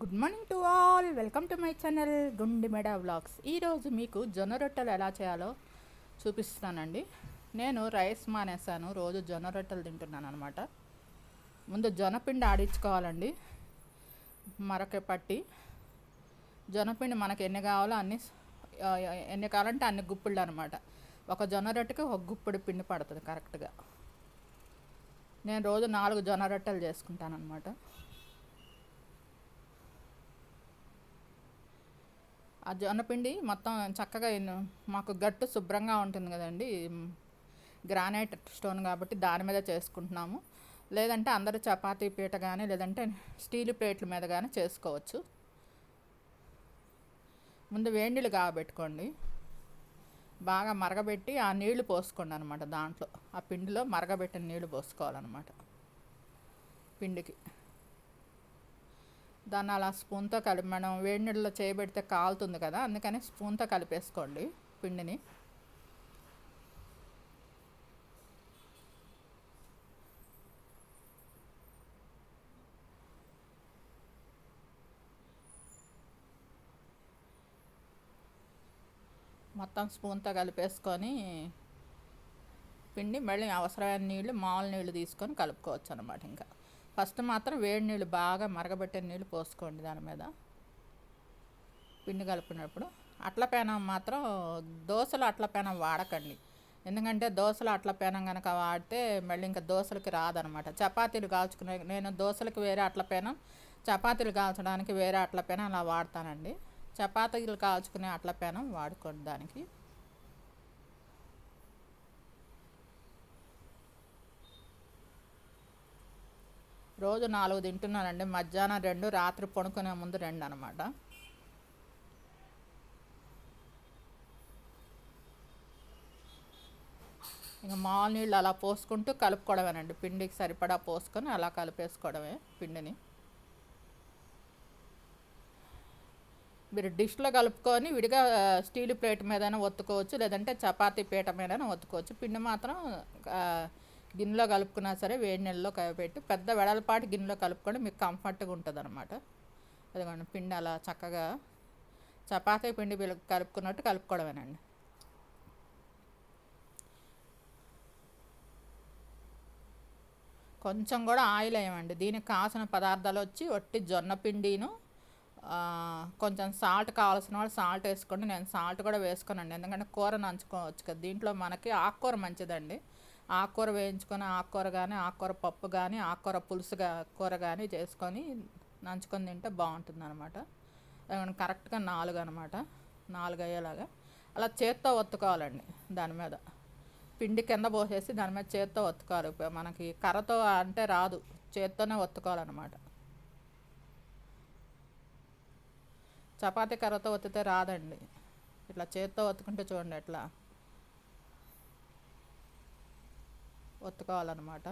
Good morning to all welcome to my channel Gundimeda vlogs ఈరోజు మీకు జొన్న రొట్టెలు ఎలా చేయాలో చూపిస్తానండి నేను రైస్ మానేసాను రోజు జొన్న రొట్టెలు తింటున్నాను అనమాట ముందు జొన్నపిండి ఆడించుకోవాలండి. మరొక పట్టి. జొన్నపిండి మనకు ఎన్ని కావాలో అన్ని ఎన్ని కావాలంటే అన్ని గుప్పిళ్ళు అనమాట ఒక జొన్న రొట్టెకి ఒక గుప్పిడి పిండి పడుతుంది కరెక్ట్గా. నేను రోజు నాలుగు జొన్న రొట్టెలు చేసుకుంటాను అనమాట ఆ జొన్నపిండి మొత్తం చక్కగా మాకు గట్టు శుభ్రంగా ఉంటుంది కదండి. గ్రానైట్ స్టోన్ కాబట్టి దాని మీద చేసుకుంటున్నాము. లేదంటే అందరూ చపాతీ పీట కానీ లేదంటే స్టీల్ ప్లేట్ల మీద కానీ చేసుకోవచ్చు. ముందు వేడి కాబెట్టుకోండి బాగా మరగబెట్టి ఆ నీళ్ళు పోసుకోండి అనమాట దాంట్లో. ఆ పిండిలో మరగబెట్టిన నీళ్ళు పోసుకోవాలన్నమాట. పిండికి. దాన్ని అలా స్పూన్తో కలిపి మనం వేడి నీళ్ళలో చేయబెడితే కాలుతుంది కదా అందుకని స్పూన్తో కలిపేసుకోండి పిండిని. మొత్తం స్పూన్తో కలిపేసుకొని పిండి మళ్ళీ అవసరమైన నీళ్ళు మామూలు నీళ్ళు తీసుకొని కలుపుకోవచ్చు అనమాట ఇంకా. ఫస్ట్ మాత్రం వేడి నీళ్ళు బాగా మరగబెట్టిన నీళ్ళు పోసుకోండి దాని మీద. పిండి కలుపుకున్నప్పుడు. అట్ల పేనం మాత్రం దోశలు అట్ల పేనం వాడకండి. ఎందుకంటే దోశలు అట్ల పేనం కనుక వాడితే మళ్ళీ ఇంకా దోశలకి రాదనమాట. చపాతీలు కాల్చుకునే నేను దోశలకి వేరే అట్ల పేనం చపాతీలు కాల్చడానికి వేరే అట్ల పేనం అలా వాడతానండి. చపాతీలు కాల్చుకునే అట్ల పేనం వాడుకోండి దానికి. రోజు నాలుగు తింటున్నానండి. మధ్యాహ్నం రెండు రాత్రి పడుకునే ముందు రెండు అనమాట ఇంకా మామూలు నీళ్ళు అలా పోసుకుంటూ కలుపుకోవడమేనండి. పిండికి సరిపడా పోసుకొని అలా కలిపేసుకోవడమే పిండిని. మీరు డిష్లో కలుపుకొని విడిగా స్టీల్ ప్లేట్ మీదైనా ఒత్తుకోవచ్చు లేదంటే చపాతీ పీట మీదైనా ఒత్తుకోవచ్చు. పిండి మాత్రం గిన్నెలో కలుపుకున్నా సరే వేడి నీళ్ళలో పెట్టి పెద్ద వెడల్పాటి గిన్నెలో కలుపుకొని మీకు కంఫర్ట్గా ఉంటుంది అనమాట అదిగోండి పిండి అలా చక్కగా చపాతీ పిండి కలుపుకున్నట్టు కలుపుకోవడమేనండి. కొంచెం కూడా ఆయిల్ వేయమండి. దీనికి కావాల్సిన పదార్థాలు వచ్చి ఒట్టి జొన్న పిండిను కొంచెం సాల్ట్ కావాల్సిన వాళ్ళు సాల్ట్ వేసుకోండి. నేను సాల్ట్ కూడా వేసుకోనండి ఎందుకంటే కూర నంచుకోవచ్చు కదా. దీంట్లో మనకి ఆకుకూర మంచిదండి. ఆకుకూర వేయించుకొని ఆకుకూర కానీ ఆకుకూర పప్పు కానీ ఆకుకూర పులుసు కూర కానీ చేసుకొని నంచుకొని తింటే బాగుంటుంది అనమాట కరెక్ట్గా నాలుగు అనమాట నాలుగు అయ్యేలాగా అలా చేత్తో ఒత్తుకోవాలండి దాని మీద. పిండి కింద పోసేసి దాని మీద చేత్తో ఒత్తుకోవాలి. మనకి కర్రతో అంటే రాదు. చేత్తోనే ఒత్తుకోవాలన్నమాట. చపాతీ కర్రతో ఒత్తితే రాదండి. ఇట్లా చేత్తో ఒత్తుకుంటే చూడండి ఎట్లా ఒత్తుకోవాలన్నమాట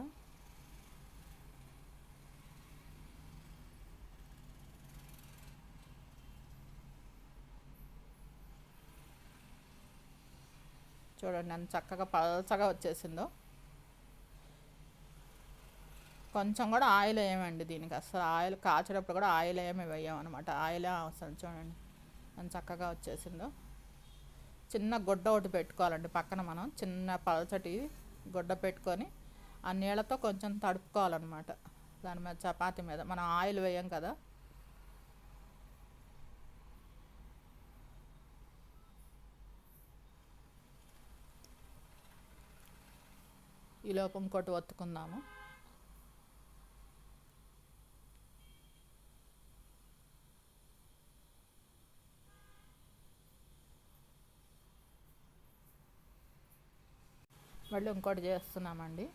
చూడండి ఎంత చక్కగా పలచగా వచ్చేసిందో. కొంచెం కూడా ఆయిల్ వేయమండి దీనికి. అసలు ఆయిల్ కాచేటప్పుడు కూడా ఆయిల్ ఏమి వేయమన్నమాట. ఆయిల్ అవసరం చూడండి ఎంత చక్కగా వచ్చేసిందో. చిన్న గుడ్డ ఒకటి పెట్టుకోవాలండి పక్కన మనం. చిన్న పలచటి గుడ్డ పెట్టుకొని ఆ నీళ్ళతో కొంచెం తడుపుకోవాలన్నమాట. దాని మీద చపాతి మీద. మనం ఆయిల్ వేయం కదా. ఈ లోపం ఇంకోటి ఒత్తుకుందాము. మళ్ళీ ఇంకోటి చేస్తున్నామండి.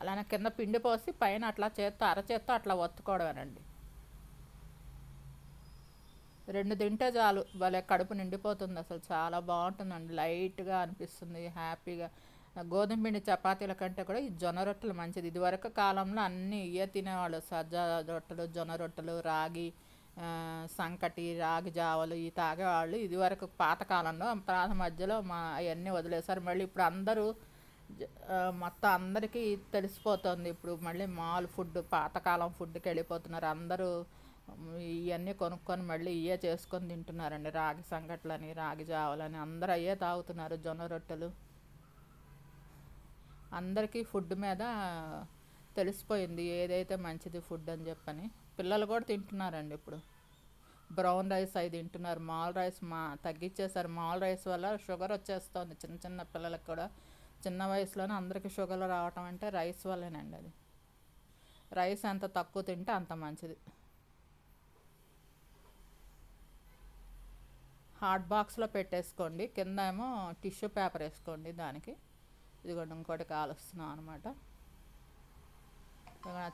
అలానే కింద పిండి పోసి పైన అట్లా చేత్తో అరచేత్తో అట్లా ఒత్తుకోవడమేనండి. రెండు తింటే చాలు భలే కడుపు నిండిపోతుంది అసలు. చాలా బాగుంటుందండి. లైట్గా అనిపిస్తుంది హ్యాపీగా. గోధుమ పిండి చపాతీల కంటే కూడా ఈ జొన్న రొట్టెలు మంచిది. ఇదివరకు కాలంలో అన్నీ ఇవే తినేవాళ్ళు. సజ్జ రొట్టెలు జొన్న రొట్టెలు రాగి సంకటి రాగి జావలు ఇవి తాగేవాళ్ళు ఇదివరకు పాతకాలంలో తర్వాత మధ్యలో మా అవన్నీ వదిలేశారు. మళ్ళీ ఇప్పుడు అందరూ మొత్తం అందరికీ తెలిసిపోతుంది. ఇప్పుడు మళ్ళీ మాల్ ఫుడ్ పాతకాలం ఫుడ్కి వెళ్ళిపోతున్నారు. అందరూ ఇవన్నీ కొనుక్కొని మళ్ళీ ఇవే చేసుకొని తింటున్నారండి. రాగి సంగట్లని రాగి జావలని అందరూ అయ్యే తాగుతున్నారు జొన్న రొట్టెలు. అందరికీ ఫుడ్ మీద తెలిసిపోయింది. ఏదైతే మంచిది ఫుడ్ అని చెప్పని పిల్లలు కూడా తింటున్నారండి ఇప్పుడు. బ్రౌన్ రైస్ అవి తింటున్నారు. మాల్ రైస్ మా తగ్గించేసారు మాల్ రైస్ వల్ల షుగర్ వచ్చేస్తుంది చిన్న చిన్న పిల్లలకు కూడా. చిన్న వయసులోనే అందరికీ షుగర్ రావటం అంటే రైస్ వల్లేనండి అది. రైస్ ఎంత తక్కువ తింటే అంత మంచిది. హాట్ బాక్స్లో పెట్టేసుకోండి. కింద ఏమో టిష్యూ పేపర్ వేసుకోండి దానికి. ఇదిగోండి ఇంకోటి కాలుస్తున్నాం అనమాట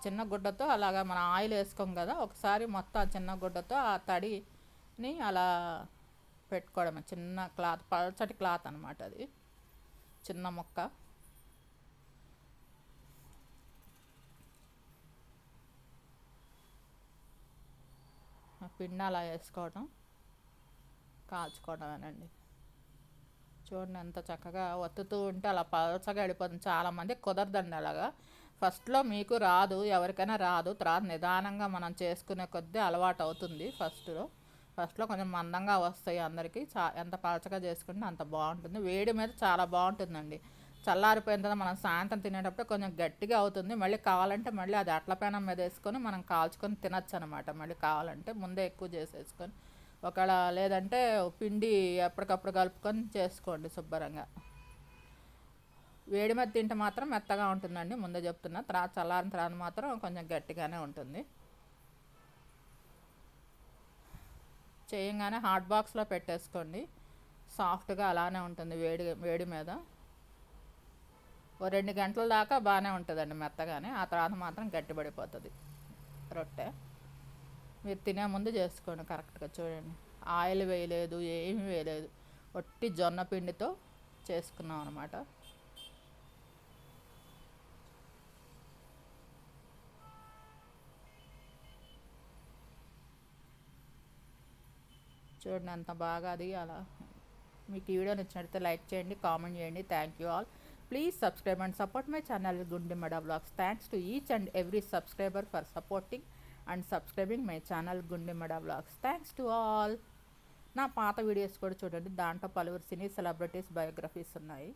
చిన్న గుడ్డతో అలాగా మనం ఆయిల్ వేసుకోం కదా ఒకసారి మొత్తం ఆ చిన్న గుడ్డతో ఆ తడిని అలా పెట్టుకోవడమే. చిన్న క్లాత్ పల్చటి క్లాత్ అనమాట అది. చిన్న మొక్క. పిండి అలా వేసుకోవడం కాల్చుకోవడమేనండి. చూడండి ఎంత చక్కగా ఒత్తుతూ ఉంటే అలా పలచగా వెళ్ళిపోతుంది. చాలామంది కుదరదండి అలాగా. ఫస్ట్లో మీకు రాదు ఎవరికైనా రాదు. తర్వాత నిదానంగా మనం చేసుకునే కొద్దీ అలవాటు అవుతుంది ఫస్ట్లో. ఫస్ట్లో కొంచెం మందంగా వస్తాయి అందరికీ. చా ఎంత పలచగా చేసుకుంటే అంత బాగుంటుంది. వేడి మీద చాలా బాగుంటుందండి. చల్లారిపోయిన తర్వాత మనం సాయంత్రం తినేటప్పుడు కొంచెం గట్టిగా అవుతుంది. మళ్ళీ కావాలంటే మళ్ళీ అది అట్ల పేనం మీద వేసుకొని మనం కాల్చుకొని తినచ్చు అనమాట మళ్ళీ కావాలంటే ముందే ఎక్కువ చేసేసుకొని. ఒకవేళ లేదంటే పిండి ఎప్పటికప్పుడు కలుపుకొని చేసుకోండి శుభ్రంగా. వేడి మీద తింటే మాత్రం మెత్తగా ఉంటుందండి. ముందే చెప్తున్నా. తర్వాత చల్లారిన తర్వాత మాత్రం కొంచెం గట్టిగానే ఉంటుంది. చేయంగానే హాట్ బాక్స్లో పెట్టేసుకోండి. సాఫ్ట్గా అలానే ఉంటుంది వేడి వేడి మీద. ఓ రెండు గంటల దాకా బాగానే ఉంటుందండి మెత్తగానే. ఆ తర్వాత మాత్రం గట్టిపడిపోతుంది రొట్టె. మీరు తినే ముందు చేసుకోండి కరెక్ట్గా చూడండి. ఆయిల్ వేయలేదు ఏమీ వేయలేదు. ఒట్టి జొన్న పిండితో చేసుకున్నాం అనమాట చూడండి అంత బాగా అది అలా మీకు ఈ వీడియో నచ్చినట్లయితే లైక్ చేయండి కామెంట్ చేయండి. Thank you all please subscribe and support my channel Gundimeda blogs thanks to each and every subscriber for supporting and subscribing my channel Gundimeda blogs thanks to all నా పాత videos కూడా చూడండి. దాంట్లో పలువురు సినీ celebrities biographies ఉన్నాయి.